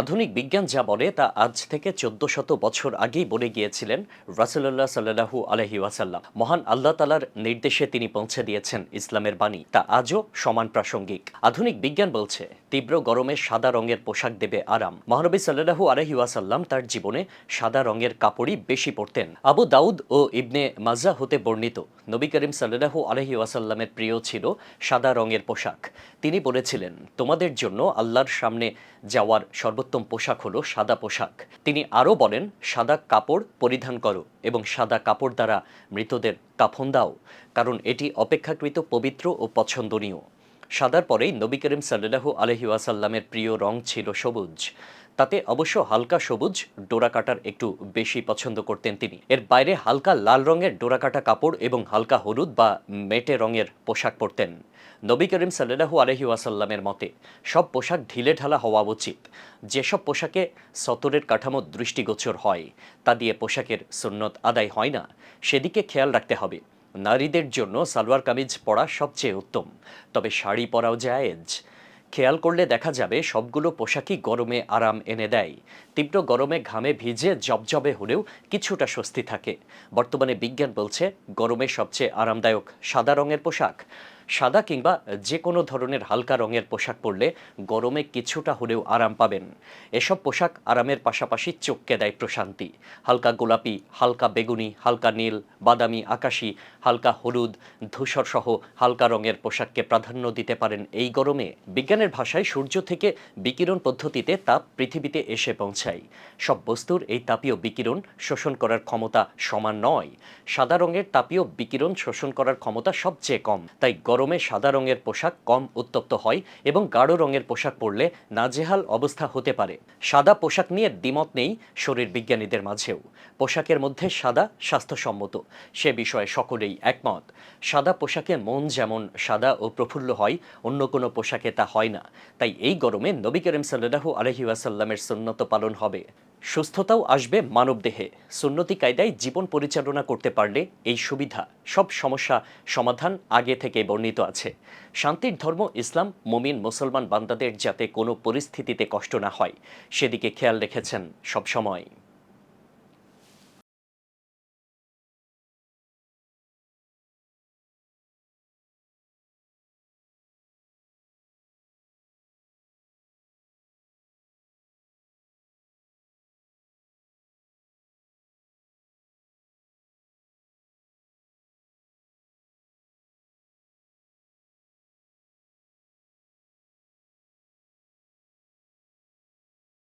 আধুনিক বিজ্ঞান যা বলে তা আজ থেকে চোদ্দ শত বছর আগেই বলে গিয়েছিলেন রাসুল্লাহ সাল্লাহু আলহি ওয়াসাল্লাম। মহান আল্লাহ তালার নির্দেশে তিনি পৌঁছে দিয়েছেন ইসলামের বাণী। তা আজও সমান প্রাসঙ্গিক। আধুনিক বিজ্ঞান বলছে, তীব্র গরমে সাদা রঙের পোশাক দেবে আরাম। মহানবী সাল্লাহু আলহি ওয়াসাল্লাম তার জীবনে সাদা রঙের কাপড়ই বেশি পরতেন। আবু দাউদ ও ইবনে মাজা হতে বর্ণিত নবী করিম সাল্লাহু আলহি ওয়াসাল্লামের প্রিয় ছিল সাদা রঙের পোশাক। তিনি বলেছিলেন, তোমাদের জন্য আল্লাহর সামনে যাওয়ার সর্বোত্তম পোশাক হলো সাদা পোশাক। তিনি আরও বলেন, সাদা কাপড় পরিধান করো এবং সাদা কাপড় দ্বারা মৃতদের কাফন দাও, কারণ এটি অপেক্ষাকৃত পবিত্র ও পছন্দনীয়। সাদার পরেই নবী করিম সাল্লাহু আলহি ওয়াসাল্লামের প্রিয় রং ছিল সবুজ। তাতে অবশ্য হালকা সবুজ, ডোরাকাটার একটু বেশি পছন্দ করতেন তিনি। এর বাইরে হালকা লাল রঙের ডোরাকাটা কাপড় এবং হালকা হলুদ বা মেটে রঙের পোশাক পরতেন। নবী করিম সাল্লাহু আলহি ওয়াসাল্লামের মতে, সব পোশাক ঢিলে ঢালা হওয়া উচিত। যেসব পোশাকে সতরের কাঠামো দৃষ্টিগোচর হয়, তা দিয়ে পোশাকের সুন্নত আদায় হয় না, সেদিকে খেয়াল রাখতে হবে। নারীদের জন্য সালোয়ার কামিজ পরা সবচেয়ে উত্তম। তবে শাড়ি পরাও জায়েজ। খেয়াল করলে দেখা যাবে সবগুলো পোশাকই গরমে আরাম এনে দেয়। তীব্র গরমে ঘামে ভিজে জবজবে হলেও কিছুটা স্বস্তি থাকে। বর্তমানে বিজ্ঞান বলছে, গরমে সবচেয়ে আরামদায়ক সাদা রঙের পোশাক। সাদা কিংবা যে কোনো ধরনের হালকা রঙের পোশাক পরলে গরমে কিছুটা হলেও আরাম পাবেন। এসব পোশাক আরামের পাশাপাশি চোখকে দেয় প্রশান্তি। হালকা গোলাপি, হালকা বেগুনি, হালকা নীল, বাদামি, আকাশি, হালকা হলুদ, ধূসর সহ হালকা রঙের পোশাককে প্রাধান্য দিতে পারেন এই গরমে। বিজ্ঞানের ভাষায় সূর্য থেকে বিকিরণ পদ্ধতিতে তাপ পৃথিবীতে এসে পৌঁছায়। সব বস্তুর এই তাপীয় বিকিরণ শোষণ করার ক্ষমতা সমান নয়। সাদা রঙের তাপীয় বিকিরণ শোষণ করার ক্ষমতা সবচেয়ে কম। তাই গরমে সাদা রঙের পোশাক কম উত্তপ্ত হয় এবং গাঢ় রঙের পোশাক পরলে নাজেহাল অবস্থা হতে পারে। সাদা পোশাক নিয়ে দ্বিমত নেই শরীর বিজ্ঞানীদের মাঝেও। পোশাকের মধ্যে সাদা স্বাস্থ্যসম্মত, সে বিষয়ে সকলেই একমত। সাদা পোশাকে মন যেমন সাদা ও প্রফুল্ল হয়, অন্য কোনো পোশাকে তা হয় না। তাই এই গরমে নবী করিম সাল্লাহু আলহি ওয়াসাল্লামের সুন্নত পালন হবে। সুস্থতাও আসবে মানবদেহে সুন্নতি কায়দায় জীবন পরিচালনা করতে পারলে এই সুবিধা, সব সমস্যা সমাধান আগে থেকে বর্ণিত আছে। শান্তির ধর্ম ইসলাম মুমিন মুসলমান বান্দাদের যাতে কোনো পরিস্থিতিতে কষ্ট না হয়, সেদিকে খেয়াল রেখেছেন সবসময়।